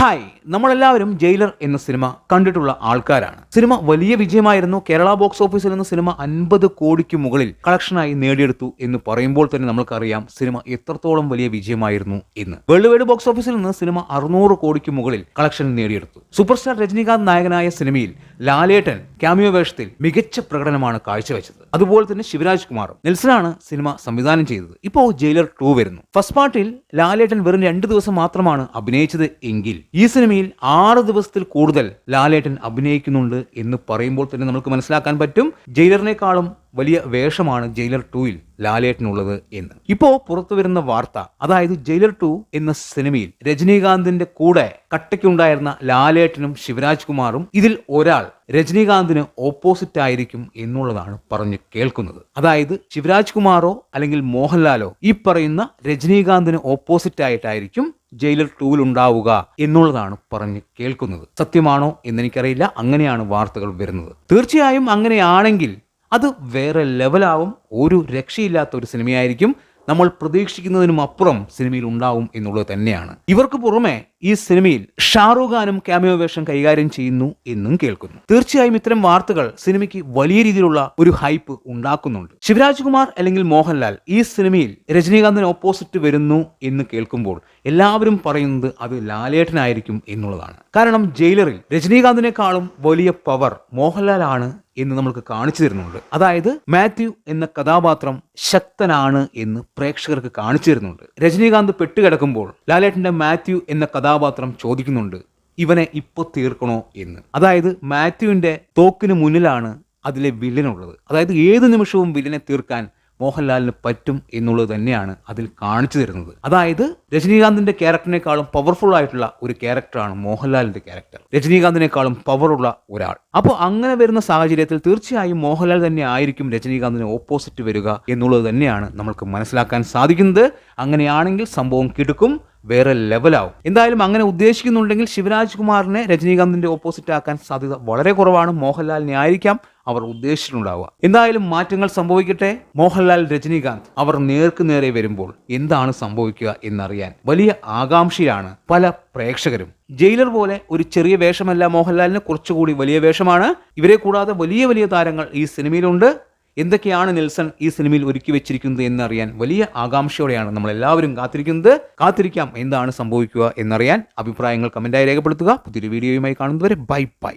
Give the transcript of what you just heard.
Hi നമ്മളെല്ലാവരും jailer എന്ന cinema കണ്ടിട്ടുള്ള ആൾക്കാരാണ്. സിനിമ വലിയ വിജയമായിരുന്നു. കേരള ബോക്സ് ഓഫീസിൽ നിന്ന് സിനിമ അൻപത് കോടിക്ക് മുകളിൽ കളക്ഷനായി നേടിയെടുത്തു എന്ന് പറയുമ്പോൾ തന്നെ നമ്മൾക്കറിയാം സിനിമ എത്രത്തോളം വലിയ വിജയമായിരുന്നു എന്ന്. വൈഡ് ബോക്സ് ഓഫീസിൽ നിന്ന് സിനിമ അറുന്നൂറ് കോടിക്ക് മുകളിൽ കളക്ഷൻ നേടിയെടുത്തു. സൂപ്പർസ്റ്റാർ രജനീകാന്ത് നായകനായ സിനിമയിൽ ലാലേട്ടൻ ക്യാമിയോ വേഷത്തിൽ മികച്ച പ്രകടനമാണ് കാഴ്ചവെച്ചത്. അതുപോലെ തന്നെ ശിവരാജ് കുമാറും. നെൽസനാണ് സിനിമ സംവിധാനം ചെയ്തത്. ഇപ്പോൾ ജയിലർ ടു വരുന്നു. ഫസ്റ്റ് പാർട്ടിൽ ലാലേട്ടൻ വെറും രണ്ട് ദിവസം മാത്രമാണ് അഭിനയിച്ചത് എങ്കിൽ ഈ സിനിമയിൽ ആറ് ദിവസത്തിൽ കൂടുതൽ ലാലേട്ടൻ അഭിനയിക്കുന്നുണ്ട് എന്ന് പറയുമ്പോൾ തന്നെ നമുക്ക് മനസ്സിലാക്കാൻ പറ്റും. ജയിലറിനേക്കാളും വലിയ വേഷമാണ് ജയിലർ ടൂയിൽ ലാലേട്ടനുള്ളത് എന്ന്. ഇപ്പോ പുറത്തു വരുന്ന വാർത്ത അതായത് ജയിലർ ടു എന്ന സിനിമയിൽ രജനീകാന്തിന്റെ കൂടെ കട്ടയ്ക്കുണ്ടായിരുന്ന ലാലേട്ടനും ശിവരാജ് കുമാറും ഇതിൽ ഒരാൾ രജനീകാന്തിന് ഓപ്പോസിറ്റ് ആയിരിക്കും എന്നുള്ളതാണ് പറഞ്ഞു കേൾക്കുന്നത്. അതായത് ശിവരാജ് കുമാറോ അല്ലെങ്കിൽ മോഹൻലാലോ ഈ പറയുന്ന രജനീകാന്തിന് ഓപ്പോസിറ്റ് ആയിട്ടായിരിക്കും ജയിലർ ടൂവിൽ ഉണ്ടാവുക എന്നുള്ളതാണ് പറഞ്ഞ് കേൾക്കുന്നത്. സത്യമാണോ എന്നെനിക്കറിയില്ല. അങ്ങനെയാണ് വാർത്തകൾ വരുന്നത്. തീർച്ചയായും അങ്ങനെയാണെങ്കിൽ അത് വേറെ ലെവലാവും ഒരു രക്ഷയില്ലാത്ത ഒരു സിനിമയായിരിക്കും നമ്മൾ പ്രതീക്ഷിക്കുന്നതിനും അപ്പുറം സിനിമയിൽ ഉണ്ടാവും എന്നുള്ളത് തന്നെയാണ്. ഇവർക്ക് പുറമെ ഈ സിനിമയിൽ ഷാറൂഖ് ഖാനും ക്യാമിയോ വേഷം കൈകാര്യം ചെയ്യുന്നു എന്നും കേൾക്കുന്നു. തീർച്ചയായും ഇത്തരം വാർത്തകൾ സിനിമയ്ക്ക് വലിയ രീതിയിലുള്ള ഒരു ഹൈപ്പ് ഉണ്ടാക്കുന്നുണ്ട്. ശിവരാജ് കുമാർ അല്ലെങ്കിൽ മോഹൻലാൽ ഈ സിനിമയിൽ രജനീകാന്തിന് ഓപ്പോസിറ്റ് വരുന്നു എന്ന് കേൾക്കുമ്പോൾ എല്ലാവരും പറയുന്നത് അത് ലാലേട്ടനായിരിക്കും എന്നുള്ളതാണ്. കാരണം ജയിലറിൽ രജനീകാന്തിനേക്കാളും വലിയ പവർ മോഹൻലാലാണ് എന്ന് നമ്മൾക്ക് കാണിച്ചു തരുന്നുണ്ട്. അതായത് മാത്യു എന്ന കഥാപാത്രം ശക്തനാണ് എന്ന് പ്രേക്ഷകർക്ക് കാണിച്ചു തരുന്നുണ്ട്. രജനീകാന്ത് പെട്ടുകിടക്കുമ്പോൾ ലാലേട്ടന്റെ മാത്യു എന്ന കഥാപാത്രം ചോദിക്കുന്നുണ്ട് ഇവനെ ഇപ്പൊ തീർക്കണോ എന്ന്? അതായത് മാത്യുവിന്റെ തോക്കിന് മുന്നിലാണ് അതിലെ വില്ലനുള്ളത് അതായത് ഏത് നിമിഷവും വില്ലനെ തീർക്കാൻ മോഹൻലാലിന് പറ്റും എന്നുള്ളത് തന്നെയാണ് അതിൽ കാണിച്ചു തരുന്നത്. അതായത് രജനീകാന്തിന്റെ ക്യാരക്ടറിനേക്കാളും പവർഫുൾ ആയിട്ടുള്ള ഒരു ക്യാരക്ടറാണ് മോഹൻലാലിന്റെ ക്യാരക്ടർ. രജനീകാന്തിനേക്കാളും പവറുള്ള ഒരാൾ. അപ്പോൾ അങ്ങനെ വരുന്ന സാഹചര്യത്തിൽ തീർച്ചയായും മോഹൻലാൽ തന്നെ ആയിരിക്കും രജനീകാന്തിന് ഓപ്പോസിറ്റ് വരിക എന്നുള്ളത് തന്നെയാണ് നമ്മൾക്ക് മനസ്സിലാക്കാൻ സാധിക്കുന്നത്. അങ്ങനെയാണെങ്കിൽ സംഭവം കിടക്കും. വേറെ ലെവലാവും. എന്തായാലും അങ്ങനെ ഉദ്ദേശിക്കുന്നുണ്ടെങ്കിൽ ശിവരാജ് കുമാറിനെ രജനീകാന്തിന്റെ ഓപ്പോസിറ്റ് ആക്കാൻ സാധ്യത വളരെ കുറവാണ്. മോഹൻലാലിനെ ആയിരിക്കാം അവർ ഉദ്ദേശിച്ചിട്ടുണ്ടാവുക. എന്തായാലും മാറ്റങ്ങൾ സംഭവിക്കട്ടെ. മോഹൻലാൽ രജനീകാന്ത് അവർ നേർക്ക് നേരെ വരുമ്പോൾ എന്താണ് സംഭവിക്കുക എന്നറിയാൻ വലിയ ആകാംക്ഷയിലാണ് പല പ്രേക്ഷകരും. ജയിലർ പോലെ ഒരു ചെറിയ വേഷമല്ല മോഹൻലാലിന്. കുറച്ചുകൂടി വലിയ വേഷമാണ്. ഇവരെ കൂടാതെ വലിയ വലിയ താരങ്ങൾ ഈ സിനിമയിലുണ്ട്. എന്തൊക്കെയാണ് നെൽസൺ ഈ സിനിമയിൽ ഒരുക്കി വെച്ചിരിക്കുന്നത് എന്നറിയാൻ വലിയ ആകാംക്ഷയോടെയാണ് നമ്മൾ എല്ലാവരും കാത്തിരിക്കുന്നത്. കാത്തിരിക്കാം എന്താണ് സംഭവിക്കുക എന്നറിയാൻ അഭിപ്രായങ്ങൾ കമന്റായി രേഖപ്പെടുത്തുക. പുതിയൊരു വീഡിയോയുമായി കാണുന്നതുവരെ ബൈ ബൈ.